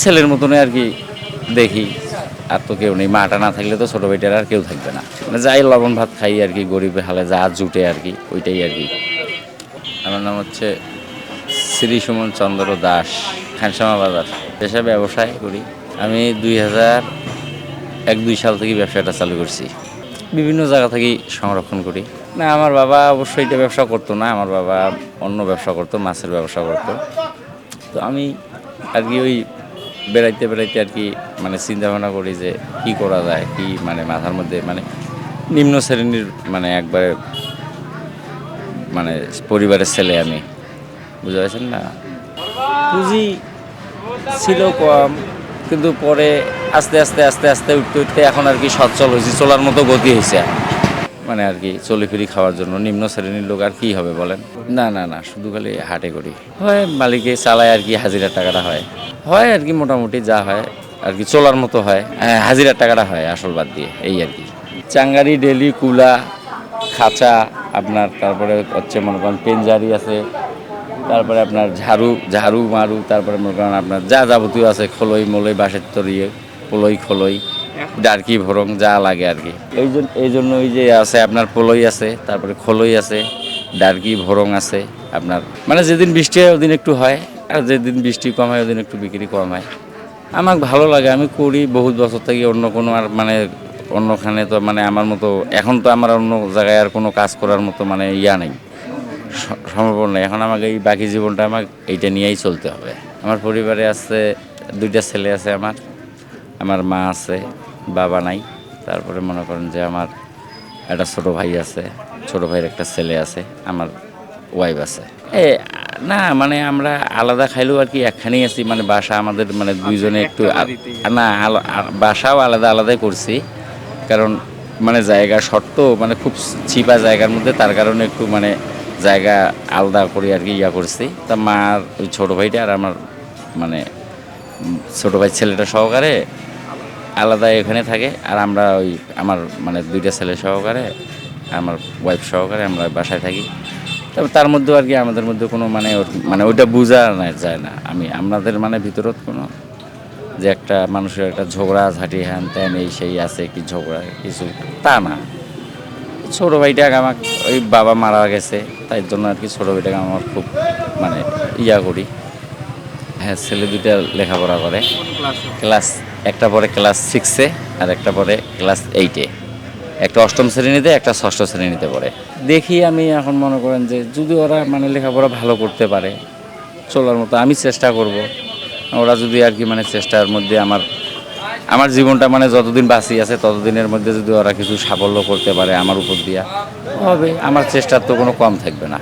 ছেলের মতনই আর কি দেখি। আর তো কেউ নেই, মাটা না থাকলে তো ছোটো ভাইটার আর কেউ থাকবে না। মানে যাই লবণ ভাত খাই আর কি গরিবের হালে যা জুটে আর কি, ওইটাই আর কি। আমার নাম হচ্ছে শ্রী সুমন চন্দ্র দাস, খানসামা বাজার। পেশা ব্যবসায় করি। আমি দুই হাজার এক, দুই সাল থেকে ব্যবসাটা চালু করছি। বিভিন্ন জায়গা থেকেই সংরক্ষণ করি। না, আমার বাবা অবশ্যই এটা ব্যবসা করতো না, আমার বাবা অন্য ব্যবসা করতো, মাছের ব্যবসা করতো। তো আমি আর কি ওই বেড়াইতে বেড়াইতে আর কি মানে চিন্তা ভাবনা করি যে কি করা যায়, কি মানে মাথার মধ্যে মানে নিম্ন শ্রেণির মানে একবারে মানে পরিবারের ছেলে আমি। বুঝতে পারছেন না? পুঁজি ছিল কম, কিন্তু পরে আস্তে আস্তে আস্তে আস্তে, উঠতে উঠতে এখন আর কি সচ্ছল হয়েছি, চলার মতো গতি হয়েছে। মানে আর কি চলে ফিরি খাওয়ার জন্য নিম্ন শ্রেণির লোক আর কি হবে বলেন? না না না শুধু খালি হাটে করি। হয় মালিকে চালায় আর কি হাজিরার টাকাটা হয়। হয় আর কি মোটামুটি যা হয় আর কি চলার মতো হয়। হ্যাঁ, হাজিরার টাকাটা হয় আসল বাদ দিয়ে এই আর কি। চাঙ্গারি ডেলি কুলা খাঁচা আপনার তারপরে হচ্ছে মনে করেন পেনজারি আছে তারপরে আপনার ঝাড়ু ঝাড়ু মারু তারপরে মনে করেন আপনার যা যাবতীয় আছে খোলই মলই বাঁশের তরিয়ে পোলই খোলই ডারকি ভরং যা লাগে আর কি। এই জন্য এই জন্য ওই যে আছে আপনার পোলই আছে, তারপরে খোলই আছে, ডারকি ভরং আছে আপনার। মানে যেদিন বৃষ্টি হয় ওদিন একটু হয়, আর যেদিন বৃষ্টি কম হয় ওদিন একটু বিক্রি কম হয়। আমার ভালো লাগে, আমি করি বহুত বছর থেকে অন্য কোনো আর মানে অন্যখানে তো মানে আমার মতো, এখন তো আমার অন্য জায়গায় আর কোনো কাজ করার মতো মানে ইয়া নেই। সম্ভব নেই, এখন আমাকে এই বাকি জীবনটা আমার এইটা নিয়েই চলতে হবে। আমার পরিবারে আছে, দুইটা ছেলে আছে আমার। আমার মা আছে বাবা নাই। তারপরে মনে করেন যে আমার একটা ছোট ভাই আছে ছোট ভাইয়ের একটা ছেলে আছে আমার ওয়াইফ আছে। এ না মানে আমরা আলাদা খাইলেও আর কি একখানেই আছি মানে বাসা আমাদের মানে দুইজনে একটু না বাসাও আলাদা আলাদাই করছি। কারণ মানে জায়গা শর্ত মানে খুব চিপা জায়গার মধ্যে তার কারণে একটু মানে জায়গা আলাদা করে আর কি ইয়া করছি। তা মার ওই ছোটো ভাইটা আর আমার মানে ছোটো ভাই ছেলেটা সহকারে আলাদা এখানে থাকে। আর আমরা ওই আমার মানে দুইটা ছেলে সহকারে আমার ওয়াইফ সহকারে আমরা বাসায় থাকি। তবে তার মধ্যেও আর কি আমাদের মধ্যে কোনো মানে ওর- মানে ওইটা বোঝা যায় না। আমি আমাদের মানে ভিতরত কোনো যে একটা মানুষের একটা ঝগড়া ঝাঁটি হ্যান ত্যান এই সেই আছে কি ঝগড়া কিছু তা না। ছোটো ভাইটাকে আমার ওই বাবা মারা গেছে তাই জন্য আর কি ছোটো ভাইটাকে আমার খুব মানে ইয়া করি। হ্যাঁ ছেলে দুইটা লেখাপড়া করে। ক্লাস একটা পরে ক্লাস সিক্সে আর একটা পরে ক্লাস এইটে একটা অষ্টম শ্রেণীতে, একটা ষষ্ঠ শ্রেণীতে পড়ে। দেখি আমি এখন মনে করেন যে যদি ওরা মানে লেখাপড়া ভালো করতে পারে, চলার মতো, আমি চেষ্টা করব। ওরা যদি আর কি মানে চেষ্টার মধ্যে আমার আমার জীবনটা মানে যতদিন বাঁচি আছে, ততদিনের মধ্যে যদি ওরা কিছু সাফল্য করতে পারে আমার উপর দিয়া হবে আমার চেষ্টার তো কোনো কম থাকবে না।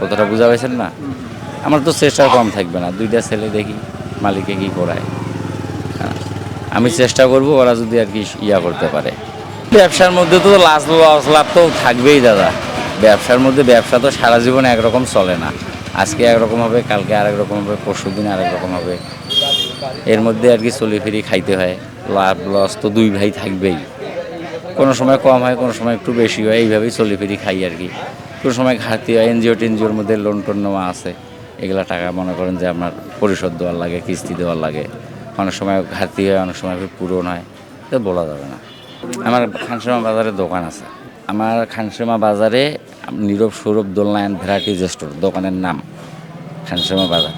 কতটা বুঝা পাইছেন না? আমার তো চেষ্টা কম থাকবে না। দুইটা ছেলে দেখি মালিকে কি করায়। আমি চেষ্টা করব ওরা যদি আর কি ইয়া করতে পারে। ব্যবসার মধ্যে তো লাভ লস লাভ তো থাকবেই দাদা। ব্যবসার মধ্যে ব্যবসা তো সারা জীবন একরকম চলে না। আজকে একরকম হবে, কালকে আরেক রকম হবে, পরশু দিন আরেক রকম হবে। এর মধ্যে আর কি চলে ফিরি খাইতে হয়। লাভ লস তো দুই ভাই থাকবেই। কোনো সময় কম হয়, কোনো সময় একটু বেশি হয়, এইভাবেই চলে ফিরি খাই আর কি। কোনো সময় ঘাটতি হয়, এনজিও টেনজিওর মধ্যে লোন টোন নেওয়া আছে। এগুলা টাকা মনে করেন যে আপনার পরিশোধ দেওয়ার লাগে, কিস্তি দেওয়ার লাগে। অনেক সময় ঘাটতি হয়, অনেক সময় পূরণ হয় তো বলা যাবে না। আমার খানসীমা বাজারে দোকান আছে। আমার খানসীমা বাজারে নীরব সৌরভ দোলনায়ন ভ্যারাইটি ভ্যারাইটিজ স্টোর দোকানের নাম খানসীমা বাজার।